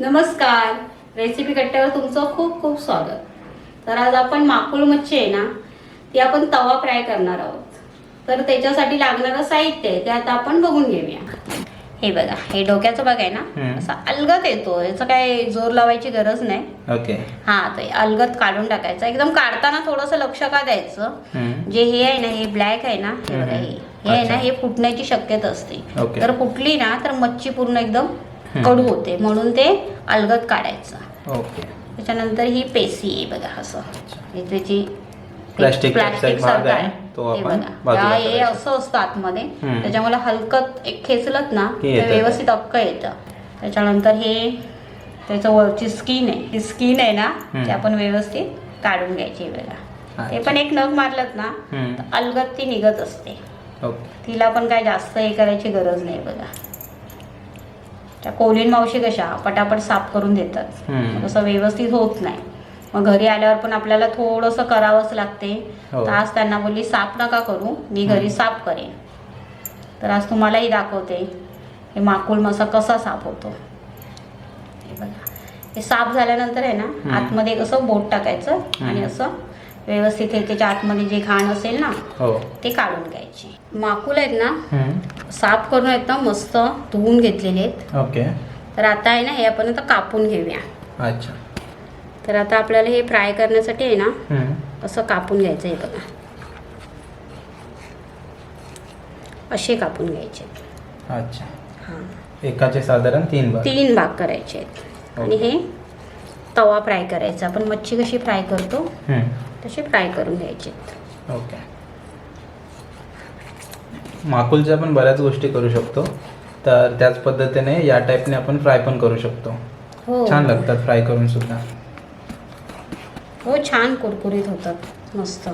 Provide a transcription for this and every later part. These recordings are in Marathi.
नमस्कार रेसिपी कट्ट्यावर तुमचं खूप खूप स्वागत तर आज आपण माकुळ मच्छी आहे ना ती आपण तवा फ्राय करणार आहोत तर त्याच्यासाठी लागणारं साहित्य आहे ते आता आपण बघून घेऊया हे बघा हे डोक्याचं बघाय ना हम्म. असा अलगत येतो याचं काय जोर लावायची गरज नाही ओके हा तर अलगत काढून टाकायचं एकदम काढताना थोडंसं लक्ष का द्यायचं. जे हे आहे ना हे ब्लॅक आहे ना हे बघा हे हे आहे ना. हे फुटण्याची शक्यता असते. तर फुटली ना तर मच्छी पूर्ण एकदम. कडू होते. म्हणून ते अलगत काढायचं. ओके. त्याच्यानंतर ही पेशी आहे बघा असं. त्याची चा प्लास्टिक सारखं आहे, तो हे आपण हे. असं असतं आतमध्ये. त्याच्यामुळे हलकत एक खेचलत ना. व्यवस्थित अक्क येतं. त्याच्यानंतर हे त्याचं वरची स्किन आहे. ती स्किन आहे ना. ती आपण व्यवस्थित काढून घ्यायची बघा ते. पण एक नग मारलत ना अलगत ती निघत असते. तिला पण काय जास्त हे करायची गरज नाही बघा. त्या कोलीन मावशी कशा पटापट साफ करून देतात. तसं व्यवस्थित होत नाही. मग घरी आल्यावर पण आपल्याला थोडंसं करावंच लागते. हो. तर आज त्यांना बोलली साफ नका करू मी घरी साफ करेन. तर आज तुम्हालाही दाखवते हे माकुळ मसा कसा साफ होतो. हे बघा. हे साफ झाल्यानंतर आहे ना. आतमध्ये कसं बोट टाकायचं आणि. असं व्यवस्थित हे त्याच्या आतमध्ये जे घाण असेल ना हो. ते काढून घ्यायचे. माकुल आहेत ना. साफ करून आहेत ना मस्त धुवून घेतलेले आहेत. ओके. तर आता आहे ना हे आपण आता कापून घेऊया. अच्छा. तर आता आपल्याला हे फ्राय करण्यासाठी आहे ना. असं कापून घ्यायचं आहे बघा. असे कापून घ्यायचे अच्छा. हां. एकाचे साधारण तीन भाग. तीन भाग करायचे आहेत. आणि हे तवा फ्राय करायचा. आपण मच्छी कशी फ्राय करतो. तशी फ्राय करून घ्यायचे ओके. माकुलच्या आपण बऱ्याच गोष्टी करू शकतो. तर त्याच पद्धतीने या टाईपने आपण फ्राय पण करू शकतो. हो. छान लागतात फ्राय करून सुद्धा. हो छान कुरकुरीत होतात. मस्त.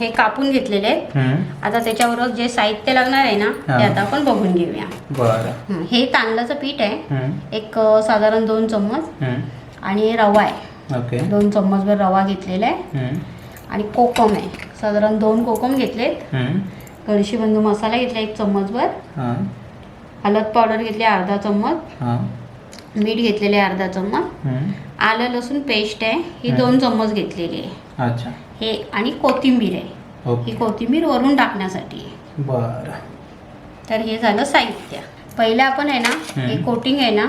हे कापून घेतलेले आहेत. हम्म. आता त्याच्याबरोबर जे साहित्य लागणार आहे ना ते हा. आता आपण बघून घेऊया. बरं. हं, हे तांदळाचं पीठ आहे. हम्म. एक अ, साधारण दोन चम्मच. हम्म. आणि रवा आहे. ओके. दोन चम्मचभर रवा घेतलेला आहे. हम्म. आणि कोकम आहे. साधारण दोन कोकम घेतलेत. हम्म. गडशीबंधू मसाला घेतला एक चम्मचभर. हां. हळद पावडर घेतली अर्धा चम्मच. हां. मीठ घेतलेले अर्धा चम्मच. आलं लसूण पेस्ट आहे. ही. दोन चम्मच घेतलेली आहे. अच्छा. हे आणि कोथिंबीर आहे. ही कोथिंबीर वरून टाकण्यासाठी. बरं. तर हे झालं साहित्य. पहिलं आपण आहे ना हं. कोटिंग आहे ना.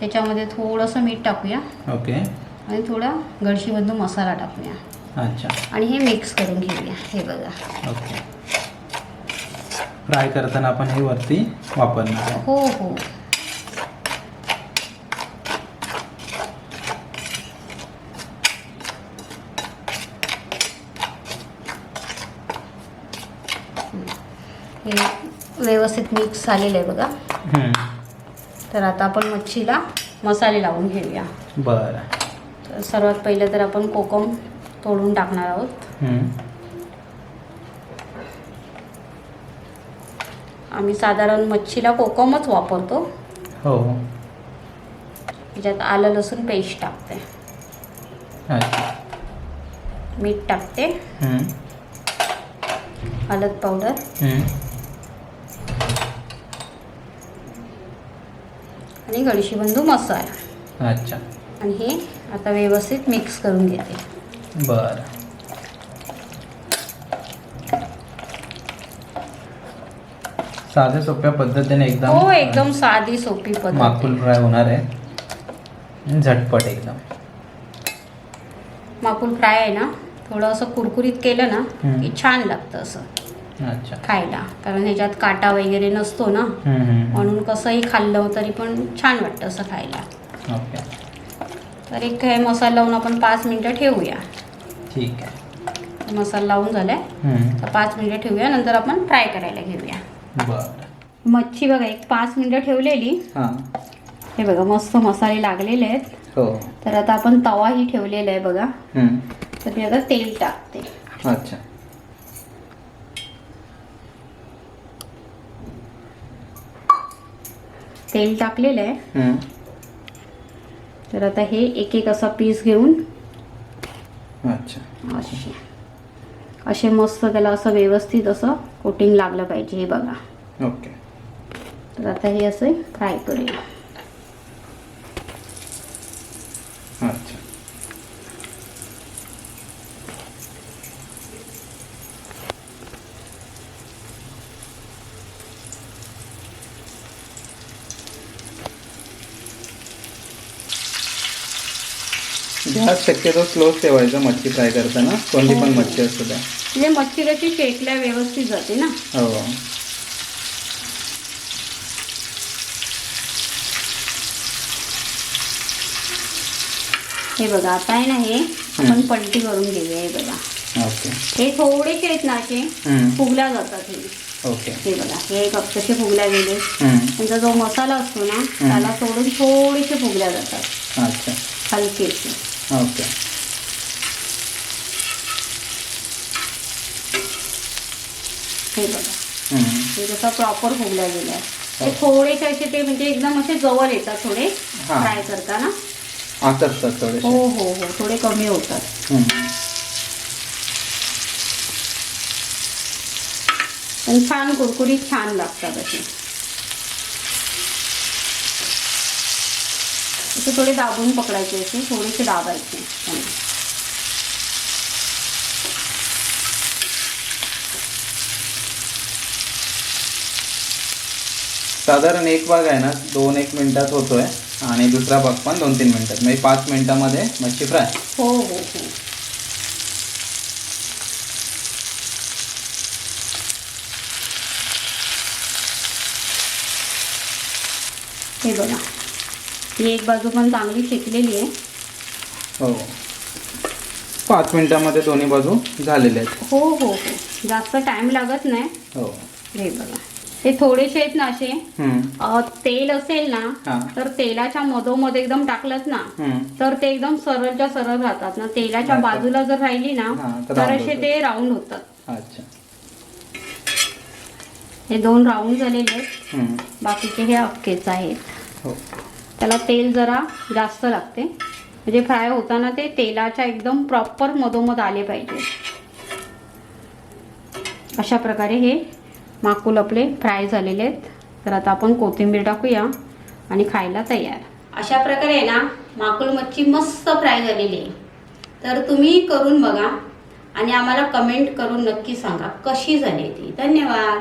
त्याच्यामध्ये थोडंसं मीठ टाकूया. ओके. आणि थोडा गडशीबंधू मसाला टाकूया. अच्छा. आणि हे मिक्स करून घेऊया. हे बघा. ओके. फ्राय करताना आपण हे वरती वापरणार हो हो. हे व्यवस्थित मिक्स झालेलं आहे बघा. तर आता आपण मच्छीला मसाले लावून घेऊया. बरं. सर्वात पहिलं तर आपण कोकम तोडून टाकणार आहोत. आम्ही साधारण मच्छीला कोकमच वापरतो. हो. त्याच्यात आलं लसूण पेस्ट टाकते. मीठ टाकते. हळद पावडर. आणि गडशीबंधू मसाला. अच्छा. आणि हे आता व्यवस्थित मिक्स करून घेते. बरं. साध्या सोप्या पद्धतीने एकदम हो एकदम साधी सोपी पद्धत. माकुल. फ्राय होणार आहे. झटपट एकदम. माकुल फ्राय आहे ना थोडं असं कुरकुरीत केलं ना हम्म. की छान लागतं असं. अच्छा. खायला. कारण ह्याच्यात काटा वगैरे नसतो ना. हम्म, हम्म. म्हणून कसंही खाल्लं तरी पण छान वाटतं असं खायला. ओके. तर एक हे मसाला लावून आपण पाच मिनटं ठेवूया. ठीक आहे. मसाला लावून झालाय. हम्म. तर पाच मिनटं ठेवूया नंतर आपण फ्राय करायला घेऊया. मच्छी बघा एक पाच मिनटं ठेवलेली. हां. बघा मस्त मसाले लागलेले आहेत. हो. तर आता आपण तवाही ठेवलेला आहे बघा. तर मी आता तेल टाकते. अच्छा. तेल टाकलेलं आहे. तर आता हे एक एक असा पीस घेऊन अच्छा. असे मस्त त्याला असं व्यवस्थित असं कोटिंग लागलं पाहिजे हे बघा. ओके तर आता हे असे फ्राय करूया. गॅस शक्यतो स्लोच ठेवायचा मच्छी फ्राय करताना. कोणती पण मच्छी असू द्या. म्हणजे मच्छी कशी शेकल्या व्यवस्थित जाते ना? हो. हे बघा आता आहे ना हे आपण पलटी करून घेऊया हे बघा. ओके. हे थोडेसे आहेत ना असे फुगल्या जातात हे. ओके. हे बघा हे कप कसे फुगल्या गेले. त्यांचा जो मसाला असतो ना त्याला सोडून थोडेसे फुगल्या जातात. अच्छा. हलकेसे ओके. हे बघा. हे जसं प्रॉपर फुगल्या गेल्या. ते थोडेसे असे ते म्हणजे एकदम असे जवळ येतात थोडे हा. फ्राय करताना. आकर्षतात हो थोडेसे. हो हो थोडे कमी होतात. पण छान कुरकुरीत छान लागतात असे. असे थोडे दाबून पकडायचे असे थोडेसे दाबायचे. साधारण एक भाग आहे ना दोन एक मिनिटात होतोय आणि दुसरा भाग पण दोन तीन मिनिटात. म्हणजे पाच मिनिटामध्ये मच्छी फ्राय. हो हो हो. हे बघा. ही एक बाजू पण चांगली शेकलेली आहे. हो. पाच मिनिटामध्ये दोन्ही बाजू झालेले आहेत. हो हो हो. जास्त टाइम लागत नाही. हो. हे बघा. ते थोडेसे आहेत ना असे. हम्म, अ, तेल असेल ना हा. तर तेलाच्या मधोमध एकदम टाकलंत ना हम्म, तर ते एकदम सरळच्या सरळ राहतात ना. तेलाच्या. बाजूला जर राहिली ना हा, तर तर round असे होतात. ते राऊंड होतात. अच्छा. हे दोन राऊंड झालेले आहेत. हम्म, बाकीचे हे अक्केच आहेत. हो. त्याला तेल जरा जास्त लागते. म्हणजे फ्राय होताना ते तेलाच्या एकदम प्रॉपर मधोमध आले पाहिजे. अशा प्रकारे हे माकूल आपले फ्राय झालेले आहेत. तर आता आपण कोथिंबीर टाकूया आणि खायला तयार. अशा प्रकारे आहे ना माकूल मच्छी मस्त फ्राय झालेली आहे. तर तुम्ही करून बघा आणि आम्हाला कमेंट करून नक्की सांगा कशी झाली ती. धन्यवाद.